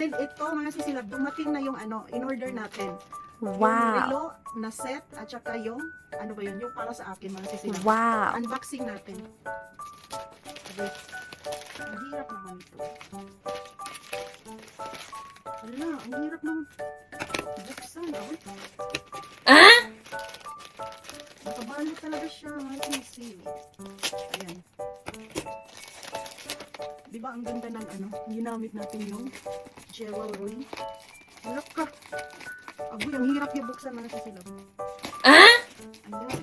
then ito mga sisilab, dumating na yung ano, in order natin. Yung Wow. relo na set at saka yung, ano ba yun, yung para sa akin mga sisilab. Wow. Unboxing natin. Wait. Ang hirap naman ito. Wala, ang hirap naman. Buksan, ah. Wait. Ah? Nakabalo talaga siya, mga sisi. Ayan. Di ba ang ganda ng ano, ginamit natin yung jewelry. Hirap ka. Agoy, ang hirap yung buksan mga sisilab. Ah? Ayan.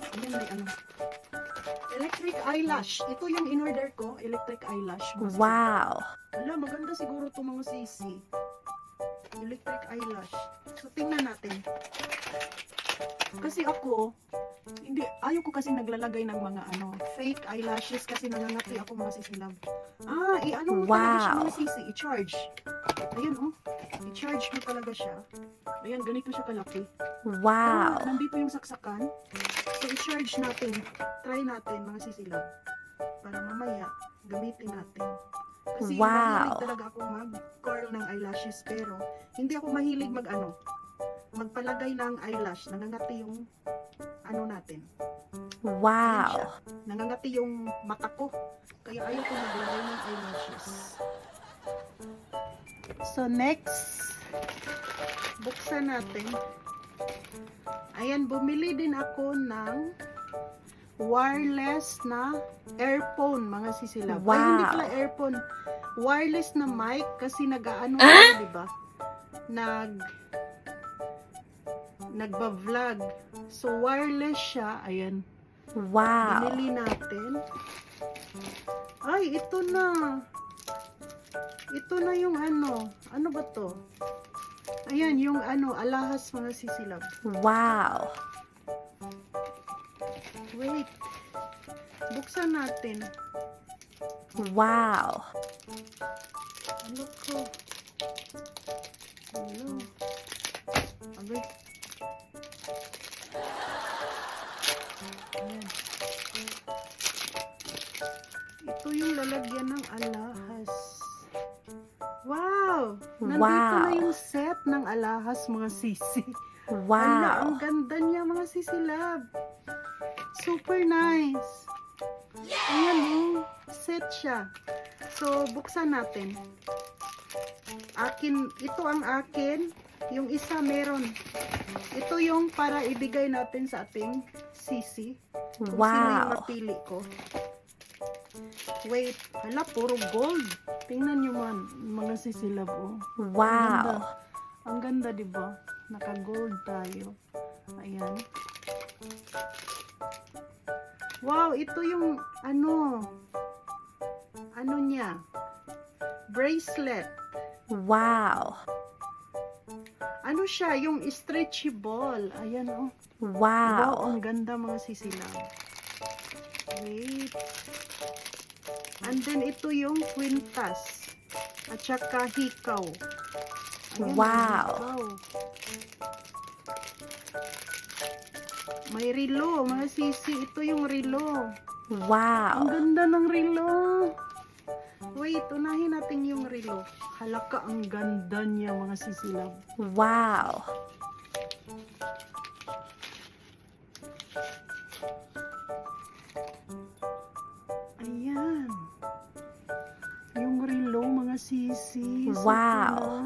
Ayan, may ano. Electric eyelash. Ito yung in-order ko, electric eyelash. Wow. Wala, maganda siguro itong mga sisi. Electric eyelash. So, tingnan natin. Kasi ako, hindi, ayaw ko kasi naglalagay ng mga ano, fake eyelashes kasi nangangati ako mga sisilab. Ah, i-ano mo talaga siya Wow. sisi, i-charge. Ayun oh, i-charge mo talaga siya. Ayan, ganito siya kalaki. Wow. Ah, nandito yung saksakan. So, i-charge natin. Try natin mga sisilab. Para mamaya, gamitin natin. Kasi Wow. mahilig talaga ako mag-curl ng eyelashes pero hindi ako mahilig mag ano, magpalagay ng eyelash. Nangangati yung ano natin. Wow. Nangangati yung mata ko. Kaya ayaw ko maglagay ng eyelashes. So next, buksan natin. Ayan, bumili din ako ng wireless na earphone, mga sisilab. Ay, hindi Wow. pala earphone. Wireless na mic kasi nag-ano ah? di ba? Nag nagba-vlog. So wireless siya, ayan. Wow. Binili natin. Ay, ito na. Ito na yung ano. Ano ba to? Ayan, yung ano, alahas mga sisilab. Wow. Wait. Buksan natin. Wow. Ano ko? Ano? Abay. Ayan. Ito yung lalagyan ng alahas. Wow! Nandito Wow. na yung set ng alahas mga sisi. Ala, Wow. ang ganda niya mga sisilab. Super nice. Ayan oh, set siya. So, buksan natin. Akin, ito ang akin. Yung isa meron. Ito yung para ibigay natin sa ating sisi. Kung sino yung Wow. napili ko. Wait, hala, puro gold. Tingnan nyo man, mga sisilab oh. Wow. Ang ganda, di ba? Naka-gold tayo. Ayan. Wow, ito yung ano, ano niya? Bracelet. Wow. Ano siya? Yung stretchy ball. Ayan, oh. Wow, Wow. ang ganda mga sisilaw. Wait. And then, ito yung quintas. At saka hikaw. Ayan, Wow. hikaw. May relo, mga sisi. Ito yung. Ang Wow. ganda ng relo. Wait, unahin natin yung relo. Halaka, ang ganda niya mga sisilaw. Wow. Ayan. Yung relo, mga sisi. Super Wow.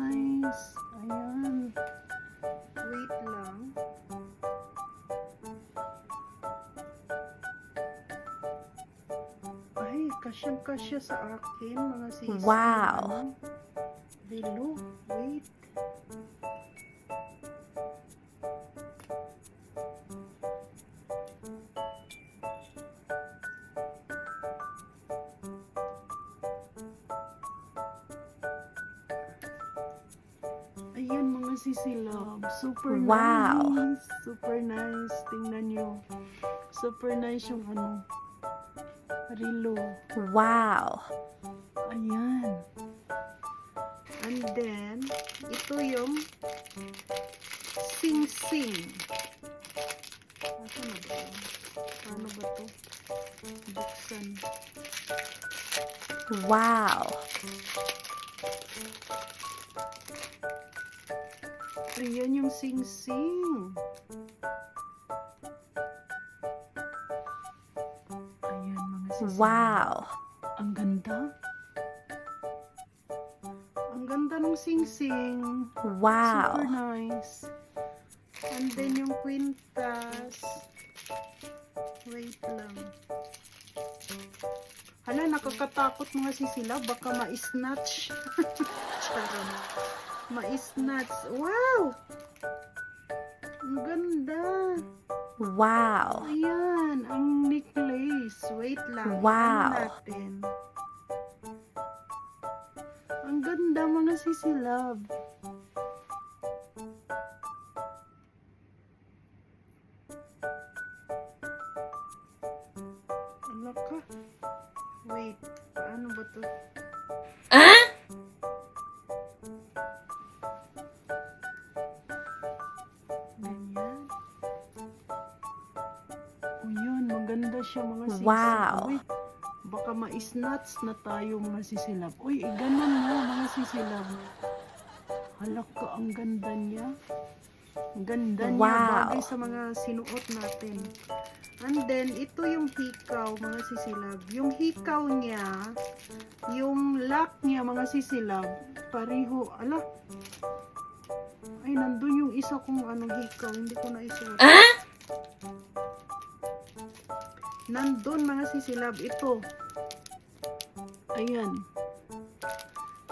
Kasyang-kasya sa akin, mga sisi. Wow. Ano? Relo, wait. Ayan mga sisilab. Super Wow. nice. Super nice. Tingnan nyo. Super nice yung ano. Rilo. Wow. Ayan. And then, ito yung sing-sing. Ito na ba? Paano ba to? Buksan. buksan. Wow. Wow. Ang ganda. Ang ganda ng sing-sing. Wow. Super nice. And then yung quintas. Wait lang. Hala, nakakatakot mga sisila. Baka ma-snatch. Ma-snatch. Wow! Ganda. Wow. Ayan, ang necklace. Wait lang. Wow. Natin? Ang ganda mga sisilab. Ano ka? Wait, paano ba to? Siya mga sisilab. Wow. Uy, baka ma-snatch na tayo mga sisilab. Uy, eh, ganun mo mga sisilab. Halak ka, ang ganda niya. Ang ganda niya, Wow. bagay sa mga sinuot natin. And then, ito yung hikaw, mga sisilab. Yung hikaw niya, yung lock niya, mga sisilab, pareho, ala, ay, nandun yung isa kong ano, hikaw, hindi ko na isuot. Nandun mga sisilab, ito. Ayan.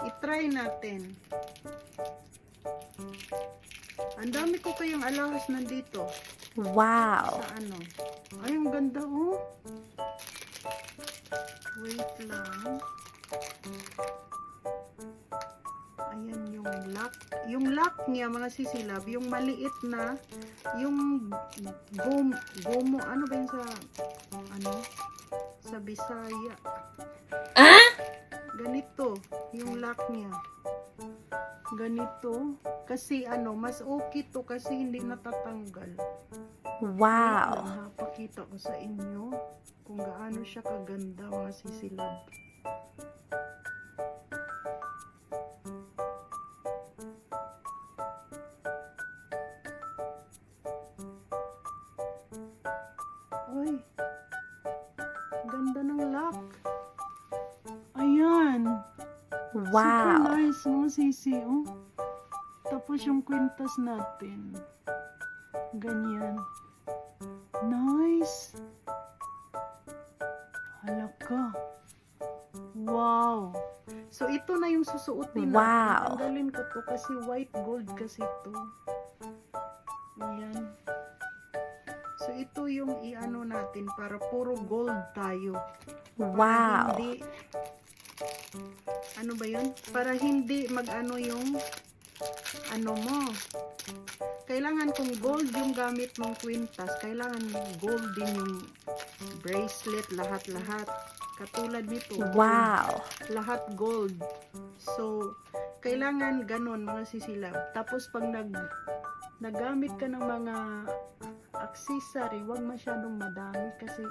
I-try natin. Ang dami ko kayong alahas nandito. Wow. Sa ano? Ay, ang ganda oh. Wait lang. Ayan yung lock. Yung lock niya, mga sisilab, yung maliit na, yung gom, gomo, ano ba yun sa, ano? Sa Bisaya. Ganito, yung lock niya. Ganito. Kasi ano, mas okay to kasi hindi natatanggal. Wow. Napakita ko sa inyo kung gaano siya kaganda mga sisilab. Mga sisi, oh. Tapos yung kwintas natin. Ganyan. Nice. Halaka. Wow. So, ito na yung susuotin Wow. natin. Tanggalin ko to kasi white gold kasi to. Ayan. So, ito yung i-ano natin para puro gold tayo. Para Wow. Hindi, ano ba yun? Para hindi mag-ano yung ano mo. Kailangan kung gold yung gamit mong kwintas, kailangan gold din yung bracelet, lahat-lahat. Katulad nito. Wow. Lahat gold. So, kailangan ganon mga sisilab. Tapos pag nag nagamit ka ng mga accessory, wag masyadong madami kasi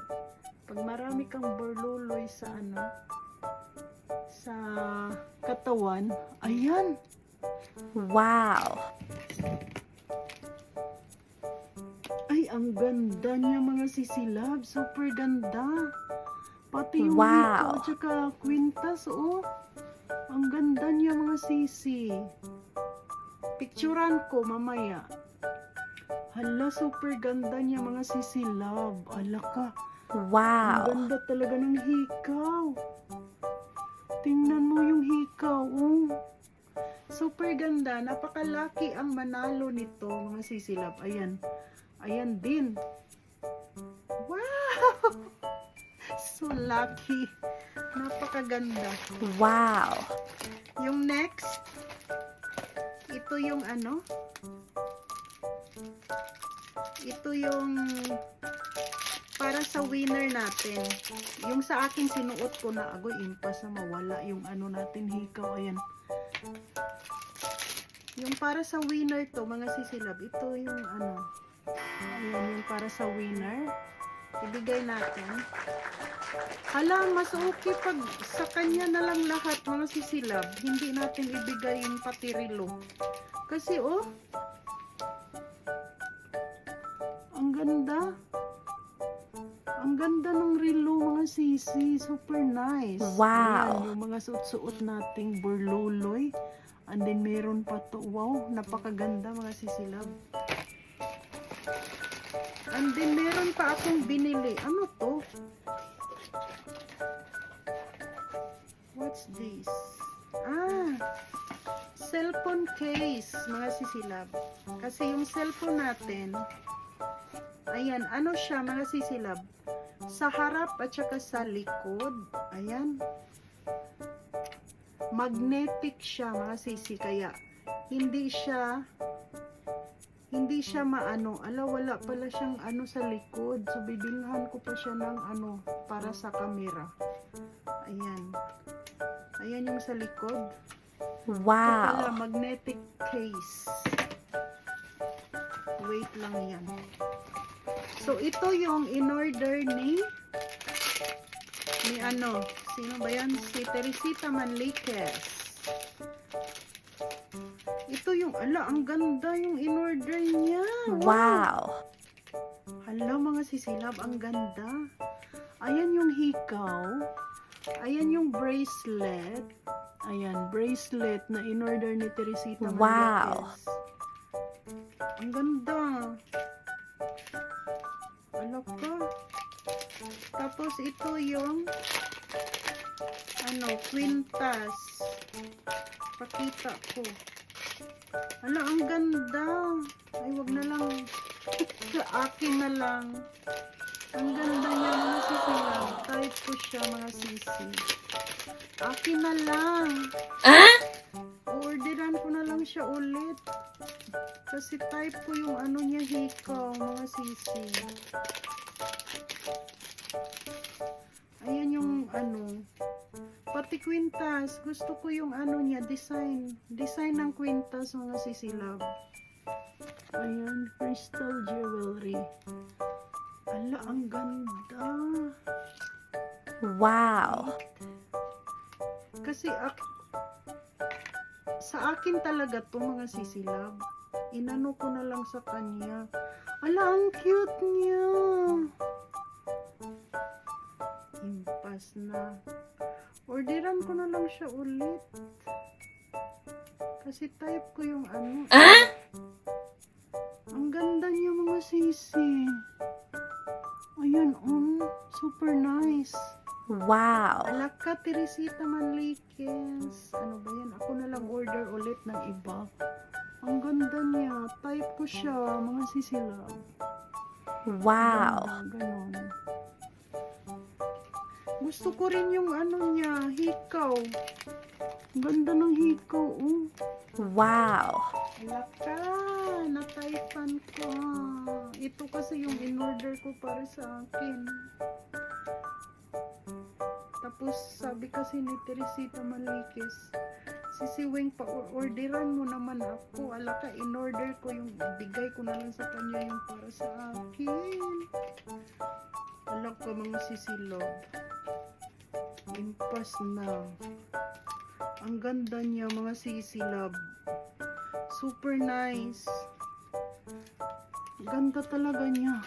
pag marami kang burluloy sa ano sa katawan, ayan, Wow. ay ang ganda niya mga sisilab, super ganda. Pati yung Wow. hikaw at saka kwintas, oh. Ang ganda niya mga sisi. Picturean ko mamaya. Hala, super ganda niya mga sisi love. Ala ka. Ang Wow. ganda talaga ng hikaw. Tingnan mo yung hikaw, oh. Super ganda. Napakalaki ang manalo nito, mga sisilab. Ayan. Ayan din. Wow! So lucky. Napakaganda. Wow. Yung next, ito yung ano? Ito yung para sa winner natin. Yung sa akin sinuot ko na agoy impas na mawala yung ano natin hikaw. Ayan. Yung para sa winner to, mga sisilab, ito yung ano. Ayan, yung para sa winner. ibigay natin. Hala, mas okay pag sa kanya na lang lahat mga sisilab. Hindi natin ibigay yung patirilo. Kasi oh, ang ganda. Ang ganda ng relo mga sisi. Super nice. Wow. Ayan, yung mga suot-suot nating burluloy. And then meron pa to. Wow, napakaganda mga sisilab. And then meron pa akong binili. Ano to? What's this? Ah, cellphone case, mga sisilab. Kasi yung cellphone natin, ayan, ano siya, mga sisilab? Sa harap at saka sa likod, ayan, magnetic siya, mga sisi, kaya hindi siya hindi siya maano, ala wala pala siyang ano sa likod. So bibilhan ko pa siya ng ano para sa camera. Ayan. Ayan yung sa likod. Wow. magnetic case. Wait lang yan. So, ito yung in-order ni ni ano, sino ba yan? Si Teresita Manliquez. Ito yung, ala, ang ganda yung in-order niya. Wow. Hala, mga sisilab, ang ganda. Ayan yung hikaw. Ayan yung bracelet. Ayan, bracelet na in-order ni Teresita Wow. Manriquez. Ang ganda. Tapos ito yung ano, quintas. Pakita ko. Ala, ang ganda. Ay, wag na lang. Sa akin na lang. Ang ganda niya mga sisi lang. Type ko siya mga sisi. Akin na lang. Orderan ko na lang siya ulit. Kasi type ko yung ano niya hikaw mga sisi. Kwintas. Gusto ko yung ano niya, design. Design ng kwintas mga sisi love. Ayan, crystal jewelry. Ala, ang ganda. Wow. Kasi ak sa akin talaga to mga sisilab. Inano ko na lang sa kanya. Ala, ang cute niya. Impas na. Orderan ko na lang siya ulit. Kasi type ko yung ano. Ang ganda niya mga sisi. Ayan, um, super nice. Wow. Alaka, Teresita Manliquez. Ano ba yan? Ako na lang order ulit ng iba. Ang ganda niya. Type ko siya, mga sisilaw. Wow. Ganda. Gusto ko rin yung ano niya, hikaw. Ganda ng hikaw, oh. Wow. Alaka, nataypan ko. Ito kasi yung in-order ko para sa akin. Tapos sabi kasi ni Teresita Malikis, sisiwing pa orderan mo naman ako. Alaka, in-order ko yung bigay ko na lang sa kanya yung para sa akin. Alaka mga sisilog. Impas na. Ang ganda niya mga sisilab. Super nice. Ganda talaga niya.